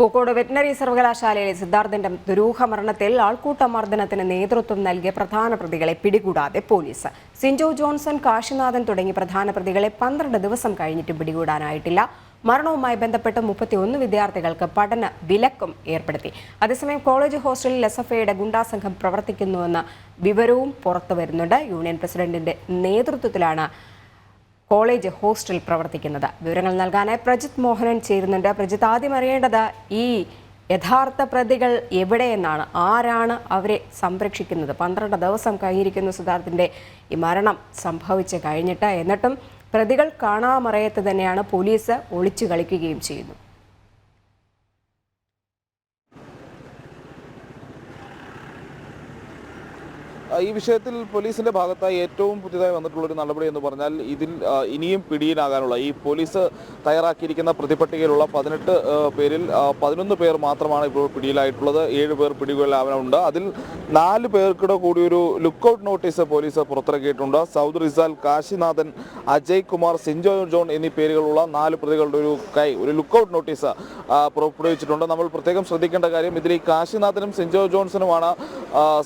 Pookode veterinary സർവകലാശാലയിലെ സിദ്ധാർത്ഥിന്റെ ദുരൂഹ മരണത്തിൽ ആൾക്കൂട്ട മർദ്ദനത്തിന് നേതൃത്വം നൽകിയ പ്രധാന പ്രതികളെ പിടികൂടാതെ പോലീസ്. സിൻജോ ജോൺസൺ കാശിനാഥൻ തുടങ്ങി പ്രധാന പ്രതികളെ പന്ത്രണ്ട് ദിവസം കഴിഞ്ഞിട്ട് പിടികൂടാനായിട്ടില്ല. മരണവുമായി ബന്ധപ്പെട്ട് മുപ്പത്തിയൊന്ന് വിദ്യാർത്ഥികൾക്ക് പഠന വിലക്കും ഏർപ്പെടുത്തി. അതേസമയം കോളേജ് ഹോസ്റ്റലിൽ എസ് എഫ് ഐയുടെ ഗുണ്ടാസംഘം പ്രവർത്തിക്കുന്നുവെന്ന വിവരവും പുറത്തു വരുന്നുണ്ട് യൂണിയൻ പ്രസിഡന്റിന്റെ നേതൃത്വത്തിലാണ് കോളേജ് ഹോസ്റ്റൽ പ്രവർത്തിക്കുന്നത്. വിവരങ്ങൾ നൽകാനായി പ്രജിത് മോഹനൻ ചേരുന്നുണ്ട്. പ്രജിത്ത് ആദ്യം അറിയേണ്ടത് ഈ യഥാർത്ഥ പ്രതികൾ എവിടെയെന്നാണ്? ആരാണ് അവരെ സംരക്ഷിക്കുന്നത്? പന്ത്രണ്ട് ദിവസം കഴിഞ്ഞിരിക്കുന്നു സുധാർത്ഥിന്റെ ഈ മരണം സംഭവിച്ച് കഴിഞ്ഞിട്ട്. എന്നിട്ടും പ്രതികൾ കാണാമറയത്ത് തന്നെയാണ് പോലീസ് ഒളിച്ചു കളിക്കുകയും ചെയ്യുന്നു. ഈ വിഷയത്തിൽ പോലീസിന്റെ ഭാഗത്തായി ഏറ്റവും പുതിയതായി വന്നിട്ടുള്ള ഒരു നടപടി എന്ന് പറഞ്ഞാൽ ഇതിൽ ഇനിയും പിടിയിലാകാനുള്ള ഈ പോലീസ് തയ്യാറാക്കിയിരിക്കുന്ന പ്രതിപട്ടികയിലുള്ള പതിനെട്ട് പേരിൽ പതിനൊന്ന് പേർ മാത്രമാണ് ഇപ്പോൾ പിടിയിലായിട്ടുള്ളത്. ഏഴ് പേർ പിടികളിലാവാനുണ്ട് അതിൽ നാല് പേർക്കിടെ കൂടി ഒരു ലുക്കൌട്ട് നോട്ടീസ് പോലീസ് പുറത്തിറക്കിയിട്ടുണ്ട്. സൗദ് റിസാൽ കാശിനാഥൻ അജയ് കുമാർ സിൻജോ ജോൺ എന്നീ പേരുകളുള്ള നാല് പ്രതികളുടെ ഒരു കൈ ഒരു ലുക്കൌട്ട് നോട്ടീസ് പുറപ്പെടുവിച്ചിട്ടുണ്ട്. നമ്മൾ പ്രത്യേകം ശ്രദ്ധിക്കേണ്ട കാര്യം ഇതിൽ ഈ കാശിനാഥനും സിൻജോ ജോൺസനുമാണ്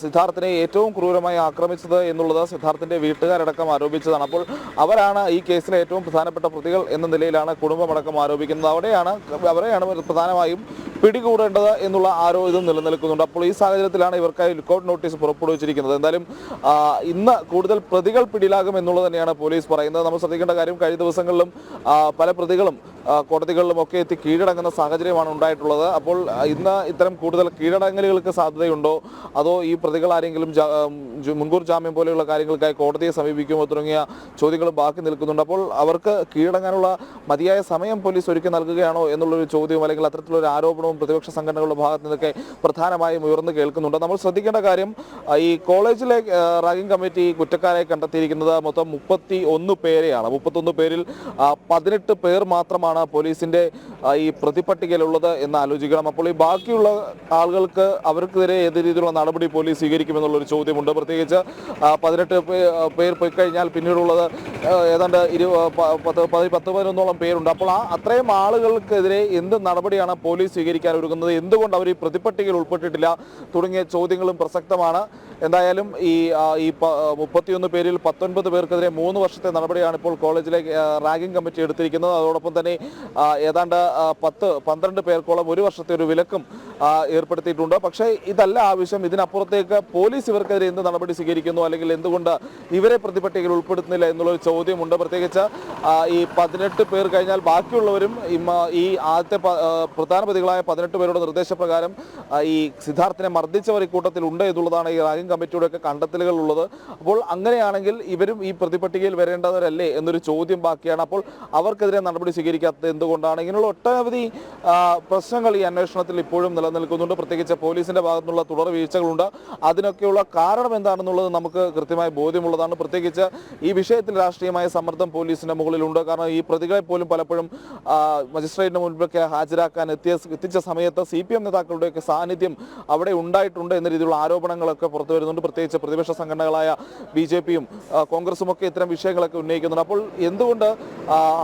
സിദ്ധാർത്ഥനെ ഏറ്റവും ക്രൂരമായി ആക്രമിച്ചത് എന്നുള്ളത് സിദ്ധാർത്ഥിന്റെ വീട്ടുകാരടക്കം ആരോപിച്ചതാണ്. അപ്പോൾ അവരാണ് ഈ കേസിലെ ഏറ്റവും പ്രധാനപ്പെട്ട പ്രതികൾ എന്ന നിലയിലാണ് കുടുംബമടക്കം ആരോപിക്കുന്നത്. അവിടെയാണ് അവരെയാണ് പ്രധാനമായും പിടികൂടേണ്ടത് എന്നുള്ള ആരോ ഇതും നിലനിൽക്കുന്നുണ്ട്. അപ്പോൾ ഈ സാഹചര്യത്തിലാണ് ഇവർക്കായി ലുക്കൌട്ട് നോട്ടീസ് പുറപ്പെടുവിച്ചിരിക്കുന്നത്. എന്തായാലും ഇന്ന് കൂടുതൽ പ്രതികൾ പിടിയിലാകും എന്നുള്ളത് തന്നെയാണ് പോലീസ് പറയുന്നത്. നമ്മൾ ശ്രദ്ധിക്കേണ്ട കാര്യം കഴിഞ്ഞ ദിവസങ്ങളിലും പല പ്രതികളും കോടതികളിലും ഒക്കെ എത്തി കീഴടങ്ങുന്ന സാഹചര്യമാണ് ഉണ്ടായിട്ടുള്ളത്. അപ്പോൾ ഇന്ന് ഇത്തരം കൂടുതൽ കീഴടങ്ങലുകൾക്ക് സാധ്യതയുണ്ടോ? അതോ ഈ പ്രതികൾ ആരെങ്കിലും മുൻകൂർ ജാമ്യം പോലെയുള്ള കാര്യങ്ങൾക്കായി കോടതിയെ സമീപിക്കുമോ തുടങ്ങിയ ചോദ്യങ്ങൾ ബാക്കി നിൽക്കുന്നുണ്ട്. അപ്പോൾ അവർക്ക് കീഴടങ്ങാനുള്ള മതിയായ സമയം പോലീസ് ഒരുക്കി നൽകുകയാണോ എന്നുള്ളൊരു ചോദ്യവും അല്ലെങ്കിൽ അത്തരത്തിലുള്ള ഒരു ആരോപണവും പ്രതിപക്ഷ സംഘടനകളുടെ ഭാഗത്ത് നിന്നൊക്കെ പ്രധാനമായും ഉയർന്നു കേൾക്കുന്നുണ്ട്. നമ്മൾ ശ്രദ്ധിക്കേണ്ട കാര്യം ഈ കോളേജിലെ റാഗിംഗ് കമ്മിറ്റി കുറ്റക്കാരെ കണ്ടെത്തിയിരിക്കുന്നത് മൊത്തം മുപ്പത്തി ഒന്ന് പേരെയാണ്. മുപ്പത്തൊന്ന് പേരിൽ പതിനെട്ട് പേർ മാത്രമാണ് പോലീസിന്റെ ഈ പ്രതിപട്ടികയിലുള്ളത് എന്ന് ആലോചിക്കണം. അപ്പോൾ ഈ ബാക്കിയുള്ള ആളുകൾക്ക് അവർക്കെതിരെ ഏത് രീതിയിലുള്ള നടപടി പോലീസ് സ്വീകരിക്കുമെന്നുള്ളൊരു ചോദ്യമുണ്ട്. പ്രത്യേകിച്ച് പതിനെട്ട് പേർ പോയി കഴിഞ്ഞാൽ പിന്നീടുള്ളത് ഏതാണ്ട് ഇരു പത്ത് പതി- പത്ത് പതിനൊന്നോളം പേരുണ്ട്. അപ്പോൾ ആ അത്രയും ആളുകൾക്കെതിരെ എന്ത് നടപടിയാണ് പോലീസ് സ്വീകരിക്കാൻ ഒരുങ്ങുന്നത്? എന്തുകൊണ്ട് അവർ ഈ പ്രതിപ്പട്ടികയിൽ ഉൾപ്പെട്ടിട്ടില്ല? തുടങ്ങിയ ചോദ്യങ്ങളും പ്രസക്തമാണ്. എന്തായാലും ഈ ഈ മുപ്പത്തിയൊന്ന് പേരിൽ പത്തൊൻപത് പേർക്കെതിരെ മൂന്ന് വർഷത്തെ നടപടിയാണ് ഇപ്പോൾ കോളേജിലെ റാഗിംഗ് കമ്മിറ്റി എടുത്തിരിക്കുന്നത്. അതോടൊപ്പം തന്നെ ഏതാണ്ട് പത്ത് പന്ത്രണ്ട് പേർക്കോളം ഒരു വർഷത്തെ ഒരു വിലക്കും ഏർപ്പെടുത്തിയിട്ടുണ്ട്. പക്ഷേ ഇതല്ല ആവശ്യം. ഇതിനപ്പുറത്തേക്ക് പോലീസ് ഇവർക്കെതിരെ എന്ത് നടപടി സ്വീകരിക്കുന്നു? അല്ലെങ്കിൽ എന്തുകൊണ്ട് ഇവരെ പ്രതിപട്ടികയിൽ ഉൾപ്പെടുത്തുന്നില്ല എന്നുള്ളൊരു ചോദ്യമുണ്ട്. പ്രത്യേകിച്ച് ഈ പതിനെട്ട് പേർ കഴിഞ്ഞാൽ ബാക്കിയുള്ളവരും ഈ ആദ്യത്തെ പ്രധാന പ്രതികളായ പതിനെട്ട് പേരുടെ നിർദ്ദേശപ്രകാരം ഈ സിദ്ധാർത്ഥിനെ മർദ്ദിച്ചവർ ഇക്കൂട്ടത്തിൽ ഉണ്ട് എന്നുള്ളതാണ് ഈ റാഗിംഗ് കമ്മിറ്റിയുടെ ഒക്കെ കണ്ടെത്തലുകൾ ഉള്ളത് അപ്പോൾ അങ്ങനെയാണെങ്കിൽ ഇവരും ഈ പ്രതിപട്ടികയിൽ വരേണ്ടവരല്ലേ എന്നൊരു ചോദ്യം ബാക്കിയാണ്. അപ്പോൾ അവർക്കെതിരെ നടപടി സ്വീകരിക്കാത്തത് എന്തുകൊണ്ടാണ്? ഇങ്ങനെയുള്ള ഒട്ടനവധി പ്രശ്നങ്ങൾ ഈ അന്വേഷണത്തിൽ ഇപ്പോഴും നിലനിൽക്കുന്നുണ്ട്. പ്രത്യേകിച്ച് പോലീസിന്റെ ഭാഗത്തുനിന്നുള്ള തുടർ വീഴ്ചകളുണ്ട്. അതിനൊക്കെയുള്ള കാരണം എന്താണെന്നുള്ളത് നമുക്ക് കൃത്യമായി ബോധ്യമുള്ളതാണ്. പ്രത്യേകിച്ച് ഈ വിഷയത്തിൽ രാഷ്ട്രീയമായ സമ്മർദ്ദം പോലീസിന്റെ മുകളിലുണ്ട്. കാരണം ഈ പ്രതികളെ പോലും പലപ്പോഴും മജിസ്ട്രേറ്റിന് മുൻപൊക്കെ ഹാജരാക്കാൻ എത്തിയ എത്തിച്ച സമയത്ത് സി പി എം നേതാക്കളുടെയൊക്കെ സാന്നിധ്യം അവിടെ ഉണ്ടായിട്ടുണ്ട് എന്ന രീതിയിലുള്ള ആരോപണങ്ങളൊക്കെ പുറത്തു വരുന്നുണ്ട്. പ്രത്യേകിച്ച് പ്രതിപക്ഷ സംഘടനകളായ ബി ജെ പിയും കോൺഗ്രസും ഒക്കെ ഇത്തരം വിഷയങ്ങളൊക്കെ ഉന്നയിക്കുന്നുണ്ട്. അപ്പോൾ എന്തുകൊണ്ട്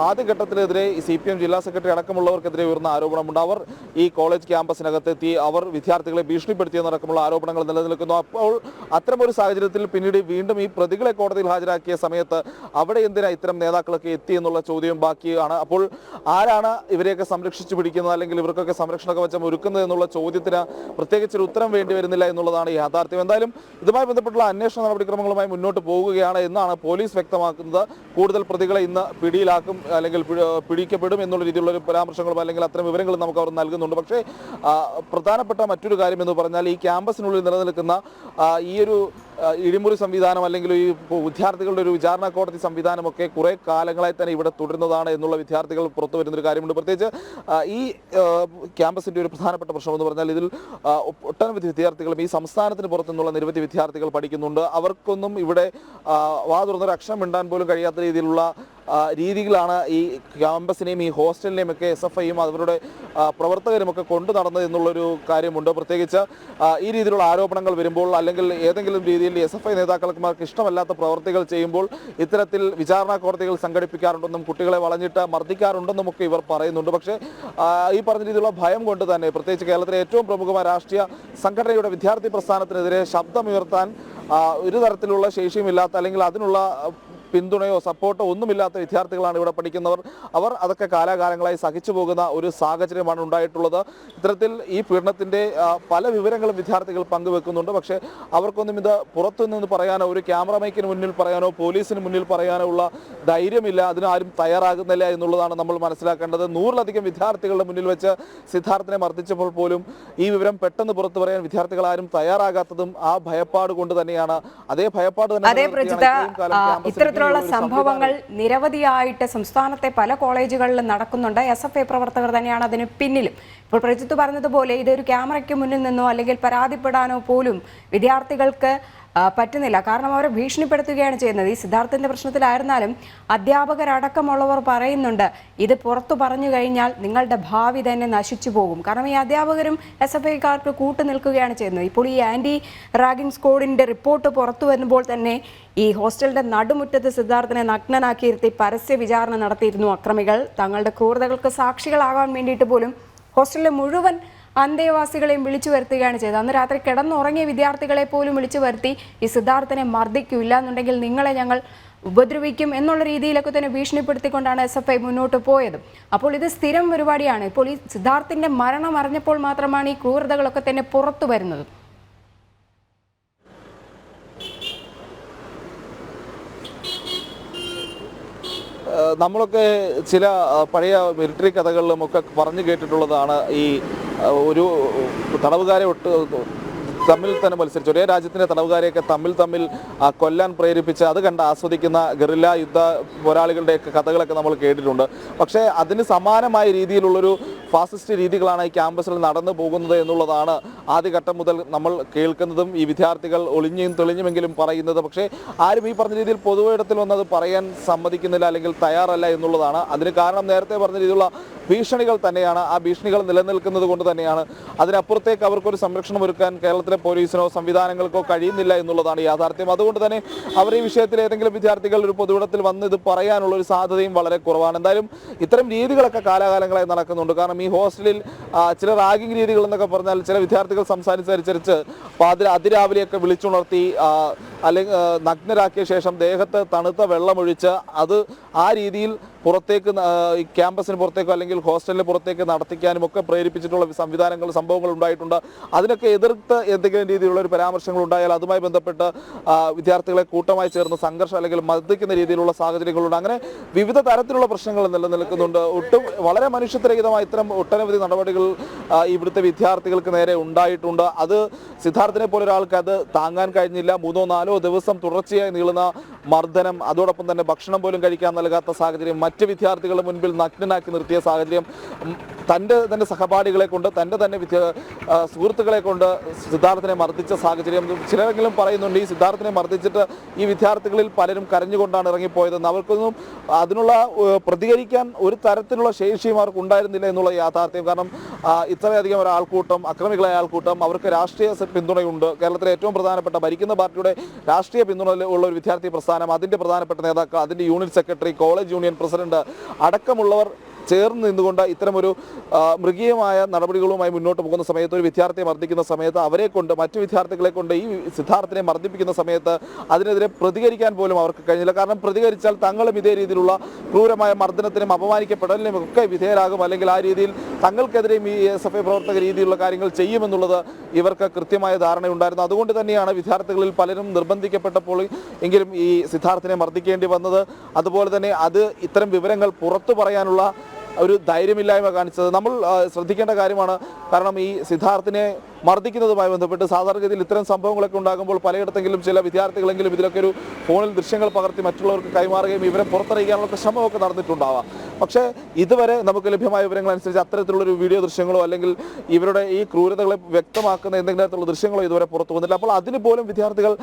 ആദ്യഘട്ടത്തിനെതിരെ സി പി എം ജില്ലാ സെക്രട്ടറി അടക്കമുള്ളവർക്കെതിരെ ഉയർന്ന ആരോപണമുണ്ട്. അവർ ഈ കോളേജ് ക്യാമ്പസിനകത്തെത്തി അവർ വിദ്യാർത്ഥികളെ ഭീഷണിപ്പെടുത്തിയെന്നടക്കമുള്ള ആരോപണങ്ങൾ നിലനിൽക്കുന്നു. അപ്പോൾ അത്തരമൊരു സാഹചര്യത്തിൽ പിന്നീട് വീണ്ടും ഈ പ്രതികളെ കോടതിയിൽ ഹാജരാക്കിയ സമയത്ത് അവിടെ എന്തിനാ ഇത്തരം നേതാക്കളൊക്കെ എത്തി എന്നുള്ള ചോദ്യം ബാക്കിയാണ്. അപ്പോൾ ആരാണ് ഇവരെയൊക്കെ സംരക്ഷിച്ചു പിടിക്കുന്നത് അല്ലെങ്കിൽ ഇവർക്കൊക്കെ സംരക്ഷണ കവചം ഒരുക്കുന്നത് എന്നുള്ള ചോദ്യത്തിന് പ്രത്യേകിച്ച് ഒരു ഉത്തരം വേണ്ടി വരുന്നില്ല എന്നുള്ളതാണ് യാഥാർത്ഥ്യം. എന്തായാലും ഇതുമായി ബന്ധപ്പെട്ടുള്ള അന്വേഷണ നടപടിക്രമങ്ങളുമായി മുന്നോട്ട് പോവുകയാണ് എന്നാണ് പോലീസ് വ്യക്തമാക്കുന്നത്. കൂടുതൽ പ്രതികളെ ഇന്ന് പിടിയിലാക്കും അല്ലെങ്കിൽ പിടി- പിടിക്കപ്പെടും എന്നുള്ള രീതിയിലുള്ള പരാമർശങ്ങളും അല്ലെങ്കിൽ അത്തരം വിവരങ്ങളും നമുക്ക് അവർ നൽകുന്നുണ്ട്. പക്ഷേ പ്രധാനപ്പെട്ട മറ്റൊരു കാര്യം എന്ന് പറഞ്ഞാൽ ഈ ക്യാമ്പസിനുള്ളിൽ നിലനിൽക്കുന്ന ഈ ഒരു ഇടിമുറി സംവിധാനം അല്ലെങ്കിൽ ഈ വിദ്യാർത്ഥികളുടെ ഒരു വിചാരണ കോടതി സംവിധാനമൊക്കെ കുറെ കാലങ്ങളായി തന്നെ ഇവിടെ തുടരുന്നതാണ് എന്നുള്ള വിദ്യാർത്ഥികൾ പുറത്തു വരുന്ന ഒരു കാര്യമുണ്ട്. പ്രത്യേകിച്ച് ഈ ക്യാമ്പസിന്റെ ഒരു പ്രധാനപ്പെട്ട പ്രശ്നം എന്ന് പറഞ്ഞാൽ ഇതിൽ ഒട്ടനവധി വിദ്യാർത്ഥികളും ഈ സംസ്ഥാനത്തിന് പുറത്തു നിന്നുള്ള നിരവധി വിദ്യാർത്ഥികൾ പഠിക്കുന്നുണ്ട്. അവർക്കൊന്നും ഇവിടെ വാ തുറന്നൊരു അക്ഷരം മിണ്ടാൻ പോലും കഴിയാത്ത രീതിയിലുള്ള രീതികളാണ് ഈ ക്യാമ്പസിനെയും ഈ ഹോസ്റ്റലിനെയും ഒക്കെ എസ് എഫ് ഐയും അവരുടെ ആ, പ്രവർത്തകരും ഒക്കെ കൊണ്ടു നടന്നത് എന്നുള്ളൊരു കാര്യമുണ്ട്. പ്രത്യേകിച്ച് ഈ രീതിയിലുള്ള ആരോപണങ്ങൾ വരുമ്പോൾ അല്ലെങ്കിൽ ഏതെങ്കിലും രീതിയിൽ എസ് എഫ് ഐ നേതാക്കൾക്ക് ഇഷ്ടമല്ലാത്ത പ്രവർത്തികൾ ചെയ്യുമ്പോൾ ഇത്തരത്തിൽ വിചാരണ കോടതികൾ സംഘടിപ്പിക്കാറുണ്ടെന്നും കുട്ടികളെ വളഞ്ഞിട്ട് മർദ്ദിക്കാറുണ്ടെന്നും ഒക്കെ ഇവർ പറയുന്നുണ്ട്. പക്ഷേ ഈ പറഞ്ഞ രീതിയിലുള്ള ഭയം കൊണ്ട് തന്നെ പ്രത്യേകിച്ച് കേരളത്തിലെ ഏറ്റവും പ്രമുഖമായ രാഷ്ട്രീയ സംഘടനയുടെ വിദ്യാർത്ഥി പ്രസ്ഥാനത്തിനെതിരെ ശബ്ദമുയർത്താൻ ഒരു തരത്തിലുള്ള ശേഷിയുമില്ലാത്ത അല്ലെങ്കിൽ അതിനുള്ള പിന്തുണയോ സപ്പോർട്ടോ ഒന്നുമില്ലാത്ത വിദ്യാർത്ഥികളാണ് ഇവിടെ പഠിക്കുന്നവർ. അവർ അതൊക്കെ കാലാകാലങ്ങളായി സഹിച്ചു പോകുന്ന ഒരു സാഹചര്യമാണ് ഉണ്ടായിട്ടുള്ളത്. ഇത്തരത്തിൽ ഈ പീഡനത്തിന്റെ പല വിവരങ്ങളും വിദ്യാർത്ഥികൾ പങ്കുവെക്കുന്നുണ്ട്. പക്ഷേ അവർക്കൊന്നും ഇത് പുറത്തു നിന്ന് പറയാനോ ഒരു ക്യാമറ മൈക്കിന് മുന്നിൽ പറയാനോ പോലീസിന് മുന്നിൽ പറയാനോ ഉള്ള ധൈര്യമില്ല. അതിനാരും തയ്യാറാകുന്നില്ല എന്നുള്ളതാണ് നമ്മൾ മനസ്സിലാക്കേണ്ടത്. നൂറിലധികം വിദ്യാർത്ഥികളുടെ മുന്നിൽ വെച്ച് സിദ്ധാർത്ഥിനെ മർദ്ദിച്ചപ്പോൾ പോലും ഈ വിവരം പെട്ടെന്ന് പുറത്തു പറയാൻ വിദ്യാർത്ഥികൾ ആരും തയ്യാറാകാത്തതും ആ ഭയപ്പാട് കൊണ്ട് തന്നെയാണ്. അതേ ഭയപ്പാട് തന്നെ ഇത്തരത്തിലുള്ള ഒരു സംഭവങ്ങൾ നിരവധിയായിട്ട് സംസ്ഥാനത്തെ പല കോളേജുകളിലും നടക്കുന്നുണ്ട്. എസ് എഫ് ഐ പ്രവർത്തകർ തന്നെയാണ് അതിന് പിന്നിലും. ഇപ്പോൾ പ്രജിത്ത് പറഞ്ഞതുപോലെ ഇതൊരു ക്യാമറയ്ക്ക് മുന്നിൽ നിന്നോ അല്ലെങ്കിൽ പരാതിപ്പെടാനോ പോലും വിദ്യാർത്ഥികൾക്ക് പറ്റുന്നില്ല. കാരണം അവരെ ഭീഷണിപ്പെടുത്തുകയാണ് ചെയ്യുന്നത്. ഈ സിദ്ധാർത്ഥിന്റെ പ്രശ്നത്തിലായിരുന്നാലും അധ്യാപകരടക്കമുള്ളവർ പറയുന്നുണ്ട് ഇത് പുറത്തു പറഞ്ഞു കഴിഞ്ഞാൽ നിങ്ങളുടെ ഭാവി തന്നെ നശിച്ചു പോകും. കാരണം ഈ അധ്യാപകരും എസ് എഫ് ഐക്കാർക്ക് കൂട്ടു നിൽക്കുകയാണ് ചെയ്യുന്നത്. ഇപ്പോൾ ഈ ആന്റി റാഗിംഗ് സ്കോഡിന്റെ റിപ്പോർട്ട് പുറത്തു വരുമ്പോൾ തന്നെ ഈ ഹോസ്റ്റലിന്റെ നടുമുറ്റത്ത് സിദ്ധാർത്ഥിനെ നഗ്നനാക്കിയിരുത്തി പരസ്യ വിചാരണ നടത്തിയിരുന്നു അക്രമികൾ. തങ്ങളുടെ ക്രൂരതകൾക്ക് സാക്ഷികളാകാൻ വേണ്ടിയിട്ട് പോലും ഹോസ്റ്റലിലെ മുഴുവൻ അന്തേവാസികളെയും വിളിച്ചു വരുത്തുകയാണ് ചെയ്തത്. അന്ന് രാത്രി കിടന്നുറങ്ങിയ വിദ്യാർത്ഥികളെ പോലും വിളിച്ചു വരുത്തി ഈ സിദ്ധാർത്ഥനെ മർദ്ദിക്കില്ല എന്നുണ്ടെങ്കിൽ നിങ്ങളെ ഞങ്ങൾ ഉപദ്രവിക്കും എന്നുള്ള രീതിയിലൊക്കെ തന്നെ ഭീഷണിപ്പെടുത്തിക്കൊണ്ടാണ് എസ് എഫ് ഐ മുന്നോട്ട് പോയത്. അപ്പോൾ ഇത് സ്ഥിരം പരിപാടിയാണ്. ഇപ്പോൾ ഈ സിദ്ധാർത്ഥിന്റെ മരണം അറിഞ്ഞപ്പോൾ മാത്രമാണ് ഈ ക്രൂരതകളൊക്കെ തന്നെ പുറത്തു വരുന്നത്. നമ്മളൊക്കെ ചില പഴയ മിലിറ്ററി കഥകളിലും ഒക്കെ പറഞ്ഞു കേട്ടിട്ടുള്ളതാണ് ഈ ഒരു തടവുകാരെ ഒട്ട് തമ്മിൽ തന്നെ മത്സരിച്ചു. ഒരേ രാജ്യത്തിന്റെ തടവുകാരെയൊക്കെ തമ്മിൽ തമ്മിൽ കൊല്ലാൻ പ്രേരിപ്പിച്ച് അത് കണ്ട് ആസ്വദിക്കുന്ന ഗറില്ല യുദ്ധ പോരാളികളുടെയൊക്കെ കഥകളൊക്കെ നമ്മൾ കേട്ടിട്ടുണ്ട്. പക്ഷേ അതിന് സമാനമായ രീതിയിലുള്ളൊരു ഫാസിസ്റ്റ് രീതികളാണ് ഈ ക്യാമ്പസിൽ നടന്നു പോകുന്നത് എന്നുള്ളതാണ് ആദ്യഘട്ടം മുതൽ നമ്മൾ കേൾക്കുന്നതും ഈ വിദ്യാർത്ഥികൾ ഒളിഞ്ഞും തെളിഞ്ഞുമെങ്കിലും പറയുന്നത്. പക്ഷേ ആരും ഈ പറഞ്ഞ രീതിയിൽ പൊതുവിടത്തിൽ വന്നത് പറയാൻ സമ്മതിക്കുന്നില്ല അല്ലെങ്കിൽ തയ്യാറല്ല എന്നുള്ളതാണ്. അതിന് കാരണം നേരത്തെ പറഞ്ഞ രീതിയിലുള്ള ഭീഷണികൾ തന്നെയാണ്. ആ ഭീഷണികൾ നിലനിൽക്കുന്നത് കൊണ്ട് തന്നെയാണ്. അതിനപ്പുറത്തേക്ക് അവർക്കൊരു സംരക്ഷണം ഒരുക്കാൻ കേരളത്തിലെ പോലീസിനോ സംവിധാനങ്ങൾക്കോ കഴിയുന്നില്ല എന്നുള്ളതാണ് യാഥാർത്ഥ്യം. അതുകൊണ്ട് തന്നെ അവർ ഈ വിഷയത്തിൽ ഏതെങ്കിലും വിദ്യാർത്ഥികൾ ഒരു പൊതുവിടത്തിൽ വന്ന് ഇത് പറയാനുള്ള ഒരു സാധ്യതയും വളരെ കുറവാണ്. എന്തായാലും ഇത്തരം രീതികളൊക്കെ കാലാകാലങ്ങളായി നടക്കുന്നുണ്ട്. കാരണം ഹോസ്റ്റലിൽ ചില റാഗിംഗ് രീതികൾ എന്നൊക്കെ പറഞ്ഞാൽ ചില വിദ്യാർത്ഥികൾ സംസാരിച്ചനുസരിച്ച് പാതിര അതിരാവിലെയൊക്കെ വിളിച്ചുണർത്തി അല്ലെങ്കിൽ നഗ്നരാക്കിയ ശേഷം ദേഹത്ത് തണുത്ത വെള്ളമൊഴിച്ച് അത് ആ രീതിയിൽ പുറത്തേക്ക് ക്യാമ്പസിന് പുറത്തേക്കോ അല്ലെങ്കിൽ ഹോസ്റ്റലിന് പുറത്തേക്ക് നടത്തിക്കാനും ഒക്കെ പ്രേരിപ്പിച്ചിട്ടുള്ള സംവിധാനങ്ങൾ സംഭവങ്ങൾ ഉണ്ടായിട്ടുണ്ട്. അതിനൊക്കെ എതിർത്ത് എന്തെങ്കിലും രീതിയിലുള്ള ഒരു പരാമർശങ്ങൾ ഉണ്ടായാൽ അതുമായി ബന്ധപ്പെട്ട് വിദ്യാർത്ഥികളെ കൂട്ടമായി ചേർന്ന് സംഘർഷം അല്ലെങ്കിൽ മർദ്ദിക്കുന്ന രീതിയിലുള്ള സാഹചര്യങ്ങളുണ്ട്. അങ്ങനെ വിവിധ തരത്തിലുള്ള പ്രശ്നങ്ങൾ നിലനിൽക്കുന്നുണ്ട്. ഒട്ടും വളരെ മനുഷ്യത്വരഹിതമായ ഇത്തരം ഒട്ടനവധി നടപടികൾ ഇവിടുത്തെ വിദ്യാർത്ഥികൾക്ക് നേരെ ഉണ്ടായിട്ടുണ്ട്. അത് സിദ്ധാർത്ഥിനെ പോലെ ഒരാൾക്ക് അത് താങ്ങാൻ കഴിഞ്ഞില്ല. മൂന്നോ നാലോ ദിവസം തുടർച്ചയായി നീളുന്ന മർദ്ദനം അതോടൊപ്പം തന്നെ ഭക്ഷണം പോലും കഴിക്കാൻ നൽകാത്ത സാഹചര്യം മറ്റ് വിദ്യാർത്ഥികളുടെ മുൻപിൽ നഗ്നനാക്കി നിർത്തിയ സാഹചര്യം തന്റെ തന്നെ സഹപാഠികളെ കൊണ്ട് തന്റെ തന്നെ വിദ്യ സുഹൃത്തുക്കളെ കൊണ്ട് സിദ്ധാർത്ഥിനെ മർദ്ദിച്ച സാഹചര്യം. ചിലരെങ്കിലും പറയുന്നുണ്ട് ഈ സിദ്ധാർത്ഥിനെ മർദ്ദിച്ചിട്ട് ഈ വിദ്യാർത്ഥികളിൽ പലരും കരഞ്ഞുകൊണ്ടാണ് ഇറങ്ങിപ്പോയതെന്ന്. അവർക്കൊന്നും അതിനുള്ള പ്രതികരിക്കാൻ ഒരു തരത്തിലുള്ള ശേഷിയും അവർക്ക് ഉണ്ടായിരുന്നില്ല എന്നുള്ള യാഥാർത്ഥ്യം. കാരണം ഇത്രയധികം ഒരാൾക്കൂട്ടം അക്രമികളായ ആൾക്കൂട്ടം അവർക്ക് രാഷ്ട്രീയ പിന്തുണയുണ്ട്. കേരളത്തിലെ ഏറ്റവും പ്രധാനപ്പെട്ട ഭരിക്കുന്ന പാർട്ടിയുടെ രാഷ്ട്രീയ പിന്തുണ ഉള്ള ഒരു വിദ്യാർത്ഥി പ്രസ്ഥാനം അതിന്റെ പ്രധാനപ്പെട്ട നേതാക്കൾ അതിന്റെ union secretary college union president അടക്കമുള്ളവർ ചേർന്ന് നിന്നുകൊണ്ട് ഇത്തരമൊരു മൃഗീയമായ നടപടികളുമായി മുന്നോട്ട് പോകുന്ന സമയത്ത് ഒരു വിദ്യാർത്ഥിയെ മർദ്ദിക്കുന്ന സമയത്ത് അവരെ കൊണ്ട് മറ്റു വിദ്യാർത്ഥികളെ കൊണ്ട് ഈ സിദ്ധാർത്ഥിനെ മർദ്ദിപ്പിക്കുന്ന സമയത്ത് അതിനെതിരെ പ്രതികരിക്കാൻ പോലും അവർക്ക് കഴിഞ്ഞില്ല. കാരണം പ്രതികരിച്ചാൽ തങ്ങളും ഇതേ രീതിയിലുള്ള ക്രൂരമായ മർദ്ദനത്തിനും അപമാനിക്കപ്പെടലിനും ഒക്കെ വിധേയരാകും. അല്ലെങ്കിൽ ആ രീതിയിൽ തങ്ങൾക്കെതിരെയും ഈ എസ് എഫ് ഐ പ്രവർത്തക രീതിയിലുള്ള കാര്യങ്ങൾ ചെയ്യുമെന്നുള്ളത് ഇവർക്ക് കൃത്യമായ ധാരണയുണ്ടായിരുന്നു. അതുകൊണ്ട് തന്നെയാണ് വിദ്യാർത്ഥികളിൽ പലരും നിർബന്ധിക്കപ്പെട്ടപ്പോൾ എങ്കിലും ഈ സിദ്ധാർത്ഥിനെ മർദ്ദിക്കേണ്ടി വന്നത്. അതുപോലെ തന്നെ അത് ഇത്തരം വിവരങ്ങൾ പുറത്തു പറയാനുള്ള ഒരു ധൈര്യമില്ലായ്മ കാണിച്ചത്. നമ്മൾ ശ്രദ്ധിക്കേണ്ട കാര്യമാണ്. കാരണം ഈ സിദ്ധാർത്ഥിനെ മർദ്ദിക്കുന്നതുമായി ബന്ധപ്പെട്ട് സാധാരണഗതിയിൽ ഇത്തരം സംഭവങ്ങളൊക്കെ ഉണ്ടാകുമ്പോൾ പലയിടത്തെങ്കിലും ചില വിദ്യാർത്ഥികളെങ്കിലും ഇതിലൊക്കെ ഒരു ഫോണിൽ ദൃശ്യങ്ങൾ പകർത്തി മറ്റുള്ളവർക്ക് കൈമാറുകയും ഇവരെ പുറത്തറിയിക്കാനുള്ള ശ്രമമൊക്കെ നടന്നിട്ടുണ്ടാവാം. പക്ഷേ ഇതുവരെ നമുക്ക് ലഭ്യമായ വിവരങ്ങൾ അനുസരിച്ച് അത്തരത്തിലുള്ള ഒരു വീഡിയോ ദൃശ്യങ്ങളോ അല്ലെങ്കിൽ ഇവരുടെ ഈ ക്രൂരതകളെ വ്യക്തമാക്കുന്ന എന്തെങ്കിലും തരത്തിലുള്ള ദൃശ്യങ്ങളോ ഇതുവരെ പുറത്തു വന്നില്ല. അപ്പോൾ അതിന് പോലും വിദ്യാർത്ഥികൾ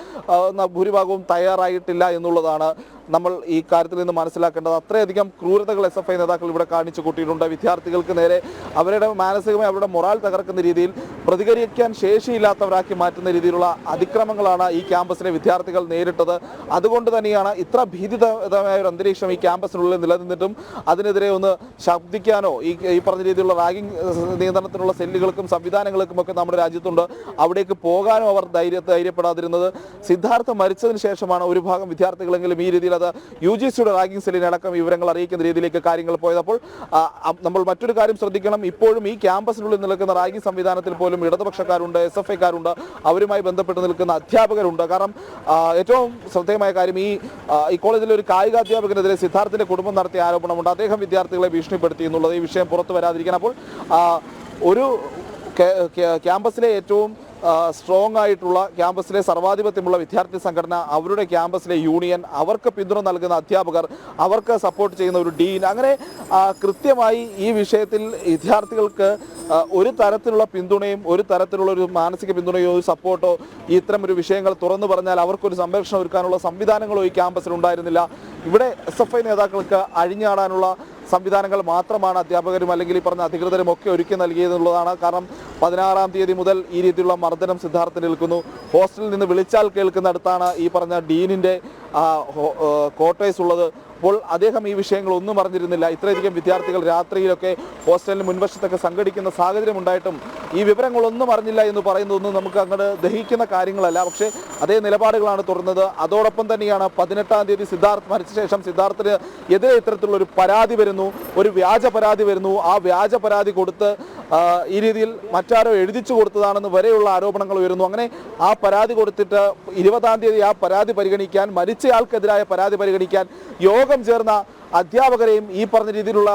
ഭൂരിഭാഗവും തയ്യാറായിട്ടില്ല എന്നുള്ളതാണ് നമ്മൾ ഈ കാര്യത്തിൽ നിന്ന് മനസ്സിലാക്കേണ്ടത്. അത്രയധികം ക്രൂരതകൾ എസ് എഫ് ഐ നേതാക്കൾ ഇവിടെ കാണിച്ചു കൂട്ടിയിട്ടുണ്ട്. വിദ്യാർത്ഥികൾക്ക് നേരെ അവരുടെ മാനസികമായി അവരുടെ മൊറാൽ തകർക്കുന്ന രീതിയിൽ പ്രതികരിക്കാൻ ശേഷിയില്ലാത്തവരാക്കി മാറ്റുന്ന രീതിയിലുള്ള അതിക്രമങ്ങളാണ് ഈ ക്യാമ്പസിലെ വിദ്യാർത്ഥികൾ നേരിട്ടത്. അതുകൊണ്ട് തന്നെയാണ് ഇത്ര ഭീതിതമായ ഒരു അന്തരീക്ഷം ഈ ക്യാമ്പസിനുള്ളിൽ നിലനിന്നിട്ടും അതിനെതിരെ ഒന്ന് ശബ്ദിക്കാനോ ഈ ഈ പറഞ്ഞ രീതിയിലുള്ള റാഗിംഗ് നിയന്ത്രണത്തിനുള്ള സെല്ലുകൾക്കും സംവിധാനങ്ങൾക്കും ഒക്കെ നമ്മുടെ രാജ്യത്തുണ്ട്. അവിടേക്ക് പോകാനും അവർ ധൈര്യ ധൈര്യപ്പെടാതിരുന്നത്. സിദ്ധാർത്ഥ മരിച്ചതിന് ശേഷമാണ് ഒരു ഭാഗം വിദ്യാർത്ഥികളെങ്കിലും ഈ രീതിയിൽ അത് യു ജി സിയുടെ റാഗിംഗ് സെല്ലിനെ അടക്കം വിവരങ്ങൾ അറിയിക്കുന്ന രീതിയിലേക്ക് കാര്യങ്ങൾ പോയത് അപ്പോൾ ആ, അ- നമ്മൾ മറ്റൊരു കാര്യം ശ്രദ്ധിക്കണം. ഇപ്പോഴും ഈ ക്യാമ്പസിനുള്ളിൽ നിൽക്കുന്ന റാഗിംഗ് സംവിധാനത്തിൽ പോലും ഇടതുപക്ഷക്കാരുണ്ട് എസ് എഫ് ഐക്കാരുണ്ട് അവരുമായി ബന്ധപ്പെട്ട് നിൽക്കുന്ന അധ്യാപകരുണ്ട്. കാരണം ഏറ്റവും ശ്രദ്ധേയമായ കാര്യം ഈ ഈ കോളേജിലെ ഒരു കായിക അധ്യാപകനെതിരെ സിദ്ധാർത്ഥിന്റെ കുടുംബം നടത്തിയ ആരോപണമുണ്ട്. അദ്ദേഹം വിദ്യാർത്ഥികളെ ഭീഷണിപ്പെടുത്തി എന്നുള്ളത് ഈ വിഷയം പുറത്തു വരാതിരിക്കാൻ അപ്പോൾ ഒരു ക്യാമ്പസിലെ ഏറ്റവും സ്ട്രോങ് ആയിട്ടുള്ള ക്യാമ്പസിലെ സർവാധിപത്യമുള്ള വിദ്യാർത്ഥി സംഘടന അവരുടെ ക്യാമ്പസിലെ യൂണിയൻ അവർക്ക് പിന്തുണ നൽകുന്ന അധ്യാപകർ അവർക്ക് സപ്പോർട്ട് ചെയ്യുന്ന ഒരു ഡീൻ. അങ്ങനെ കൃത്യമായി ഈ വിഷയത്തിൽ വിദ്യാർത്ഥികൾക്ക് ഒരു തരത്തിലുള്ള പിന്തുണയും ഒരു തരത്തിലുള്ള ഒരു മാനസിക പിന്തുണയോ ഒരു സപ്പോർട്ടോ ഇത്തരം ഒരു വിഷയങ്ങൾ തുറന്നു പറഞ്ഞാൽ അവർക്കൊരു സംരക്ഷണം ഒരുക്കാനുള്ള സംവിധാനങ്ങളോ ഈ ക്യാമ്പസിൽ ഉണ്ടായിരുന്നില്ല. ഇവിടെ എസ് എഫ് ഐ നേതാക്കൾക്ക് അഴിഞ്ഞാടാനുള്ള സംവിധാനങ്ങൾ മാത്രമാണ് അധ്യാപകരും അല്ലെങ്കിൽ ഈ പറഞ്ഞ അധികൃതരും ഒക്കെ ഒരുക്കി നൽകിയതെന്നുള്ളതാണ്. കാരണം പതിനാറാം തീയതി മുതൽ ഈ രീതിയിലുള്ള മർദ്ദനം സിദ്ധാർത്ഥന് നിൽക്കുന്നു ഹോസ്റ്റലിൽ നിന്ന് വിളിച്ചാൽ കേൾക്കുന്നിടത്താണ് ഈ പറഞ്ഞ ഡീനിന്റെ ക്വാർട്ടേഴ്സ് ഉള്ളത്. അപ്പോൾ അദ്ദേഹം ഈ വിഷയങ്ങൾ ഒന്നും അറിഞ്ഞിരുന്നില്ല. ഇത്രയധികം വിദ്യാർത്ഥികൾ രാത്രിയിലൊക്കെ ഹോസ്റ്റലിന് മുൻവശത്തൊക്കെ സംഘടിക്കുന്ന സാഹചര്യം ഉണ്ടായിട്ടും ഈ വിവരങ്ങളൊന്നും അറിഞ്ഞില്ല എന്ന് പറയുന്നതൊന്നും നമുക്ക് അങ്ങോട്ട് ദഹിക്കുന്ന കാര്യങ്ങളല്ല. പക്ഷേ അതേ നിലപാടുകളാണ് തുടർന്നത്. അതോടൊപ്പം തന്നെയാണ് പതിനെട്ടാം തീയതി സിദ്ധാർത്ഥ് മരിച്ച ശേഷം സിദ്ധാർത്ഥിന് എതിരെ ഇത്തരത്തിലുള്ള ഒരു പരാതി വരുന്നു. ഒരു വ്യാജ പരാതി വരുന്നു. ആ വ്യാജ പരാതി കൊടുത്ത് ഈ രീതിയിൽ മറ്റാരോ എഴുതിച്ചു കൊടുത്തതാണെന്ന് വരെയുള്ള ആരോപണങ്ങൾ ഉയരുന്നു. അങ്ങനെ ആ പരാതി കൊടുത്തിട്ട് ഇരുപതാം തീയതി ആ പരാതി പരിഗണിക്കാൻ മരിച്ചയാൾക്കെതിരായ പരാതി പരിഗണിക്കാൻ യോഗം ചേർന്ന അധ്യാപകരെയും ഈ പറഞ്ഞ രീതിയിലുള്ള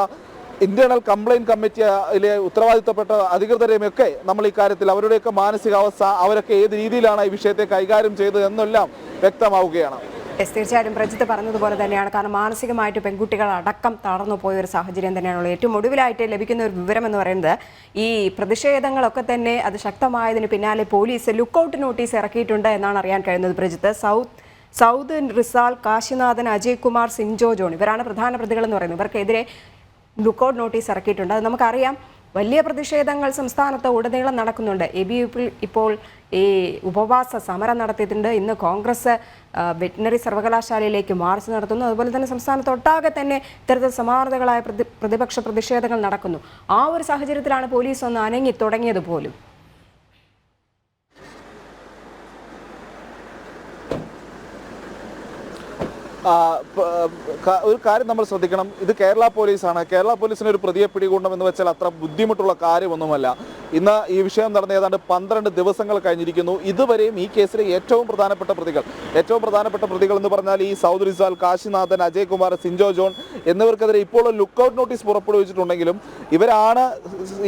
ഇന്റേണൽ കംപ്ലൈന്റ് കമ്മിറ്റിയിലെ ഉത്തരവാദിത്തപ്പെട്ട അധികൃതരെയും ഒക്കെ നമ്മൾ ഈ കാര്യത്തിൽ അവരുടെയൊക്കെ മാനസികാവസ്ഥ അവരൊക്കെ ഏത് രീതിയിലാണ് ഈ വിഷയത്തെ കൈകാര്യം ചെയ്തത് എന്നെല്ലാം വ്യക്തമാവുകയാണ്. യെസ് തീർച്ചയായിട്ടും പ്രജിത്ത് പറഞ്ഞതുപോലെ തന്നെയാണ്. കാരണം മാനസികമായിട്ട് പെൺകുട്ടികൾ അടക്കം തളർന്നു പോയ ഒരു സാഹചര്യം തന്നെയാണുള്ളത്. ഏറ്റവും ഒടുവിലായിട്ട് ലഭിക്കുന്ന ഒരു വിവരം എന്ന് പറയുന്നത് ഈ പ്രതിഷേധങ്ങളൊക്കെ തന്നെ അത് ശക്തമായതിന് പിന്നാലെ പോലീസ് ലുക്കൌട്ട് നോട്ടീസ് ഇറക്കിയിട്ടുണ്ട് എന്നാണ് അറിയാൻ കഴിയുന്നത് പ്രജിത്ത്. സൗത്ത് സൗദ് റിസാൽ കാശിനാഥൻ അജയ് കുമാർ സിൻജോ ജോൺ ഇവരാണ് പ്രധാന പ്രതികൾ എന്ന് പറയുന്നത്. ഇവർക്കെതിരെ ലുക്കൌട്ട് നോട്ടീസ് ഇറക്കിയിട്ടുണ്ട്. അത് നമുക്കറിയാം. വലിയ പ്രതിഷേധങ്ങൾ സംസ്ഥാനത്ത് ഉടനീളം നടക്കുന്നുണ്ട്. എ ബി യുപ്പിൽ ഇപ്പോൾ ഈ ഉപവാസ സമരം നടത്തിയിട്ടുണ്ട്. ഇന്ന് കോൺഗ്രസ് വെറ്റിനറി സർവകലാശാലയിലേക്ക് മാർച്ച് നടത്തുന്നു. അതുപോലെ തന്നെ സംസ്ഥാനത്തൊട്ടാകെ തന്നെ ഇത്തരത്തിൽ സമാനതകളായ പ്രതിപക്ഷ പ്രതിഷേധങ്ങൾ നടക്കുന്നു. ആ ഒരു സാഹചര്യത്തിലാണ് പോലീസ് ഒന്ന് അനങ്ങി തുടങ്ങിയത് പോലും ആ, പ- ക- ഒരു കാര്യം നമ്മൾ ശ്രദ്ധിക്കണം. ഇത് കേരള പോലീസാണ്. കേരള പോലീസിന് ഒരു പ്രതിയെ പിടികൂടണം എന്ന് വെച്ചാൽ അത്ര ബുദ്ധിമുട്ടുള്ള കാര്യമൊന്നുമല്ല. ഇന്ന് ഈ വിഷയം നടന്ന ഏതാണ്ട് പന്ത്രണ്ട് ദിവസങ്ങൾ കഴിഞ്ഞിരിക്കുന്നു. ഇതുവരെയും ഈ കേസിലെ ഏറ്റവും പ്രധാനപ്പെട്ട പ്രതികൾ ഏറ്റവും പ്രധാനപ്പെട്ട പ്രതികൾ എന്ന് പറഞ്ഞാൽ ഈ സൗദ് റിസാൽ കാശിനാഥൻ അജയ് കുമാർ സിൻജോ ജോൺ എന്നിവർക്കെതിരെ ഇപ്പോൾ ഒരു ലുക്കൌട്ട് നോട്ടീസ് പുറപ്പെടുവിച്ചിട്ടുണ്ടെങ്കിലും ഇവരാണ്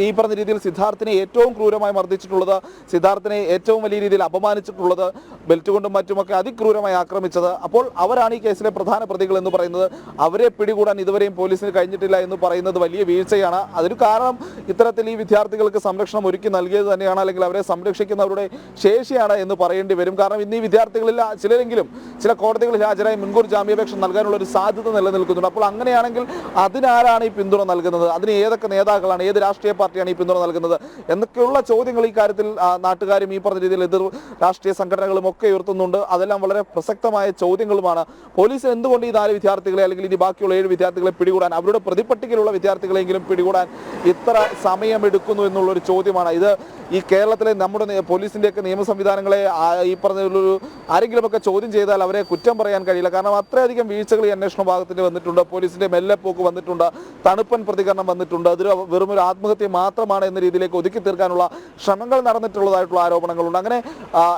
ഈ പറഞ്ഞ രീതിയിൽ സിദ്ധാർത്ഥിനെ ഏറ്റവും ക്രൂരമായി മർദ്ദിച്ചിട്ടുള്ളത് സിദ്ധാർത്ഥിനെ ഏറ്റവും വലിയ രീതിയിൽ അപമാനിച്ചിട്ടുള്ളത് ബെൽറ്റ് കൊണ്ടും മറ്റുമൊക്കെ അതിക്രൂരമായി ആക്രമിച്ചത്. അപ്പോൾ അവരാണ് ഈ കേസിലെ പ്രധാന പ്രതികൾ എന്ന് പറയുന്നത് അവരെ പിടികൂടാൻ ഇതുവരെയും പോലീസിന് കഴിഞ്ഞിട്ടില്ല എന്ന് പറയുന്നത് വലിയ വീഴ്ചയാണ്. അതിന് കാരണം ഇത്തരത്തിൽ ഈ വിദ്യാർത്ഥികൾക്ക് സംരക്ഷണം ഒരുക്കി നൽകിയത് തന്നെയാണ്. അല്ലെങ്കിൽ അവരെ സംരക്ഷിക്കുന്നവരുടെ ശേഷിയാണ് എന്ന് പറയേണ്ടി വരും. കാരണം ഇന്ന് ഈ വിദ്യാർത്ഥികളിൽ ചിലരെങ്കിലും ചില കോടതികളിൽ ഹാജരായി മുൻകൂർ ജാമ്യാപേക്ഷ നൽകാനുള്ള ഒരു സാധ്യത നിലനിൽക്കുന്നുണ്ട്. അപ്പോൾ അങ്ങനെയാണെങ്കിൽ അതിനാരാണ് ഈ പിന്തുണ നൽകുന്നത്? അതിന് ഏതൊക്കെ നേതാക്കളാണ്? ഏത് രാഷ്ട്രീയ പാർട്ടിയാണ് ഈ പിന്തുണ നൽകുന്നത്? എന്നൊക്കെയുള്ള ചോദ്യങ്ങൾ ഈ കാര്യത്തിൽ നാട്ടുകാരും ഈ പറഞ്ഞ രീതിയിൽ എതിർ രാഷ്ട്രീയ സംഘടനകളും ഒക്കെ ഉയർത്തുന്നുണ്ട്. അതെല്ലാം വളരെ പ്രസക്തമായ ചോദ്യങ്ങളുമാണ്. പോലീസ് എന്തുകൊണ്ട് ഈ നാല് വിദ്യാർത്ഥികളെ അല്ലെങ്കിൽ ഇനി ബാക്കിയുള്ള ഏഴ് വിദ്യാർത്ഥികളെ പിടികൂടാൻ? അവരുടെ പ്രതിപട്ടികയിലുള്ള വിദ്യാർത്ഥികളെങ്കിലും പിടികൂടാൻ ഇത്ര സമയമെടുക്കുന്നു എന്നുള്ളൊരു ചോദ്യമാണ്. ഇത് ഈ കേരളത്തിലെ നമ്മുടെ പോലീസിന്റെയൊക്കെ നിയമ സംവിധാനങ്ങളെ ഈ പറഞ്ഞൊരു ആരെങ്കിലുമൊക്കെ ചോദ്യം ചെയ്താൽ അവരെ കുറ്റം പറയാൻ കഴിയില്ല. കാരണം അത്രയധികം വീഴ്ചകൾ ഈ അന്വേഷണ ഭാഗത്തിന് വന്നിട്ടുണ്ട്. പോലീസിന്റെ മെല്ലെപ്പോക്ക് വന്നിട്ടുണ്ട്. തണുപ്പൻ പ്രതികരണം വന്നിട്ടുണ്ട്. അതൊരു വെറും ഒരു ആത്മഹത്യ മാത്രമാണ് എന്ന രീതിയിലേക്ക് ഒതുക്കി തീർക്കാനുള്ള ശ്രമങ്ങൾ നടന്നിട്ടുള്ളതായിട്ടുള്ള ആരോപണങ്ങളുണ്ട്. അങ്ങനെ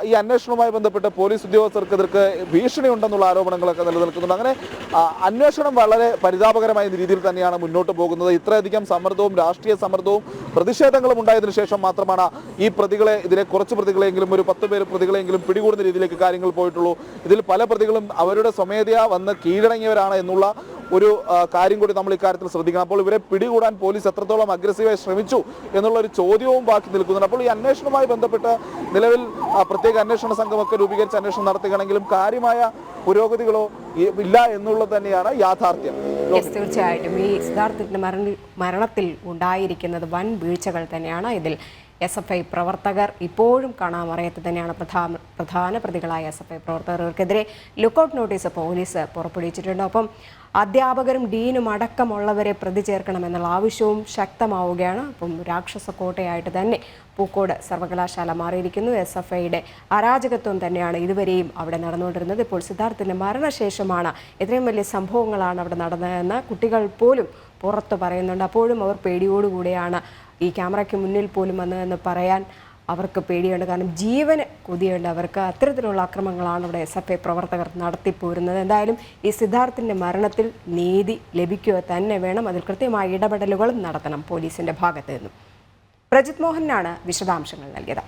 ഈ അന്വേഷണവുമായി ബന്ധപ്പെട്ട് പോലീസ് ഉദ്യോഗസ്ഥർക്കെതിർക്ക് ഭീഷണി ഉണ്ടെന്നുള്ള ആരോപണങ്ങളൊക്കെ നിലനിൽക്കുന്നുണ്ട്. അങ്ങനെ അന്വേഷണം വളരെ പരിതാപകരമായ രീതിയിൽ തന്നെയാണ് മുന്നോട്ട് പോകുന്നത്. ഇത്രയധികം സമ്മർദ്ദവും രാഷ്ട്രീയ സമ്മർദ്ദവും പ്രതിഷേധങ്ങളും ഉണ്ടായതിനു ശേഷം മാത്രമാണ് ഈ പ്രതികളെ ഇതിലെ കുറച്ച് പ്രതികളെങ്കിലും ഒരു പത്ത് പേര് പ്രതികളെങ്കിലും പിടികൂടുന്ന രീതിയിലേക്ക് കാര്യങ്ങൾ പോയിട്ടുള്ളൂ. ഇതിൽ പല പ്രതികളും അവരുടെ സ്വമേധയാ വന്ന് കീഴടങ്ങിയവരാണ് എന്നുള്ള ഒരു കാര്യം കൂടി നമ്മൾ ഇക്കാര്യത്തിൽ ശ്രദ്ധിക്കണം. അപ്പോൾ ഇവരെ പിടികൂടാൻ പോലീസ് എത്രത്തോളം അഗ്രസീവായി ശ്രമിച്ചു എന്നുള്ള ഒരു ചോദ്യവും ബാക്കി നിൽക്കുന്നുണ്ട്. അപ്പോൾ ഈ അന്വേഷണവുമായി ബന്ധപ്പെട്ട് നിലവിൽ പ്രത്യേക അന്വേഷണ സംഘമൊക്കെ രൂപീകരിച്ച് അന്വേഷണം നടത്തുകയാണെങ്കിലും കാര്യമായ പുരോഗതികളോ ഇല്ല എന്നുള്ളത് തന്നെയാണ് യാഥാർത്ഥ്യം. തീർച്ചയായിട്ടും. ഈ സിദ്ധാർത്ഥിന്റെ മരണ മരണത്തിൽ ഉണ്ടായിരിക്കുന്നത് വൻ വീഴ്ചകൾ തന്നെയാണ്. ഇതിൽ എസ് എഫ് ഐ പ്രവർത്തകർ ഇപ്പോഴും കാണാമറയത്ത് തന്നെയാണ് പ്രധാന പ്രധാന പ്രതികളായ എസ് എഫ് ഐ പ്രവർത്തകർക്കെതിരെ ലുക്കൌട്ട് നോട്ടീസ് പോലീസ് പുറപ്പെടുവിച്ചിട്ടുണ്ട്. ഒപ്പം അധ്യാപകരും ഡീനും അടക്കമുള്ളവരെ പ്രതി ചേർക്കണമെന്നുള്ള ആവശ്യവും ശക്തമാവുകയാണ്. അപ്പം രാക്ഷസ കോട്ടയായിട്ട് തന്നെ പൂക്കോട് സർവകലാശാല മാറിയിരിക്കുന്നു. എസ് എഫ് ഐയുടെ അരാജകത്വം തന്നെയാണ് ഇതുവരെയും അവിടെ നടന്നുകൊണ്ടിരുന്നത്. ഇപ്പോൾ സിദ്ധാർത്ഥിന്റെ മരണശേഷമാണ് ഇത്രയും വലിയ സംഭവങ്ങളാണ് അവിടെ നടന്നതെന്ന് കുട്ടികൾ പോലും പുറത്ത് പറയുന്നുണ്ട്. അപ്പോഴും അവർ പേടിയോടുകൂടിയാണ് ഈ ക്യാമറയ്ക്ക് മുന്നിൽ പോലും വന്നതെന്ന് പറയാൻ അവർക്ക് പേടിയുണ്ട്. കാരണം ജീവന് കൊതിയുണ്ട്. അവർക്ക് അത്തരത്തിലുള്ള അക്രമങ്ങളാണ് ഇവിടെ എസ് എഫ് ഐ പ്രവർത്തകർ നടത്തിപ്പോരുന്നത്. എന്തായാലും ഈ സിദ്ധാർത്ഥിന്റെ മരണത്തിൽ നീതി ലഭിക്കുക തന്നെ വേണം. അതിൽ കൃത്യമായ ഇടപെടലുകളും നടത്തണം പോലീസിന്റെ ഭാഗത്ത് നിന്നും. പ്രജിത് മോഹനാണ് വിശദാംശങ്ങൾ നൽകിയത്.